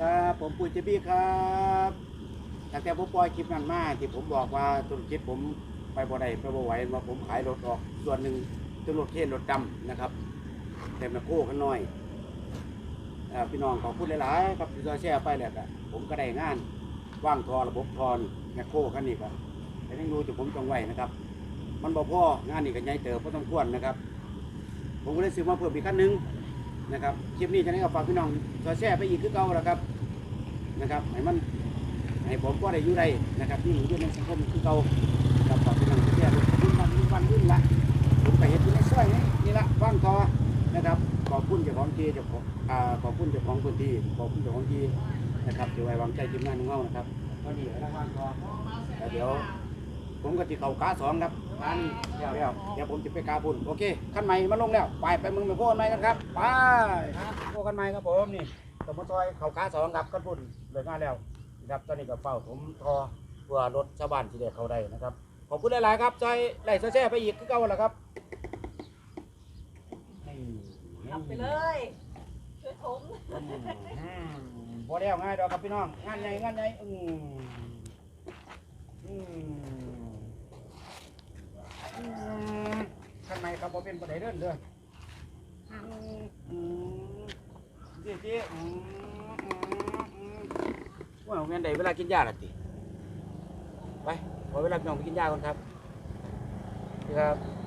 ครับ ผมปุ้ยเจบี้ครับตั้งแต่ผมปล่อยคลิปนั้นมาที่ผมบอกว่าธุรกิจผมไปบ่ได้ไปบ่ไหวว่าผมขายรถออกส่วนหนึ่งเป็นรถเคนรถดำนะครับ แต่แมคโครกันหน้อยอพี่น้องขอพูดหลายๆครับที่ซอยแช่ไปแล้วก็ผมก็ได้งานว่างทอระบบทอนแมคโครคันนี้ครับแต่ยังรู้จุดผมจงไว้นะครับ มันบ่พองานนี้ก็ใหญ่เติบก็ต้องควรนะครับ ผมก็เลยซื้อมาเพิ่มอีกคันหนึ่ง นะครับคลิปนี้จะได้กับฝากพี่น้องซอยแช่ไปอีกคือเก่าแล้วครับนะครับให้มันให้ผมก็ได้อยู่ได้นะครับที่อยู่ในสังคมคือเก่าครับฝากพี่น้องซอยแช่ด้วยวันวันวันวุ่นละผมไปเห็นอยู่ในซอยนี้นี่ละว่างทอนะครับขอบคุณเจ้าของที่เจ้าของอ่าขอบคุณเจ้าของพื้นที่ขอบคุณเจ้าของที่นะครับที่ไว้วางใจทีมงานของเรานะครับก็ดีแล้วว่างทอแล้วเดี๋ยว ผมก็จะเข้ากาสองครับอันเดี๋ยวเดี๋ยวเดี๋ยวผมจะไปกาพุ่นโอเคขั้นใหม่มาลงแล้วไปไปมึงไปโพกันใหม่กันครับไปครับโพกันใหม่ครับผมนี่สมมติซอยเข้ากาสองครับขั้นพุ่นเลิกงานแล้วนะครับตอนนี้ก็เฝ้าผมทอเพื่อรถชาวบ้านที่เด็กเขาได้นะครับขอบคุณหลายๆครับใจไหลแซ่ๆไปอีกคือเก่าแล้วครับนี่เอาไปเลยช่วยทงอืมพอแล้วง่ายดอกครับพี่น้องงานใหญ่งานใหญ่อืมอืมอืมข้างใน ครับผมเป็นประเด็นเด้ออืมอืมเจ๊เจ๊อืมอืมอืมว่าเงินใดเวลากินยาละติไปขอเวลาพี่น้องไปกินยาก่อนครับครับ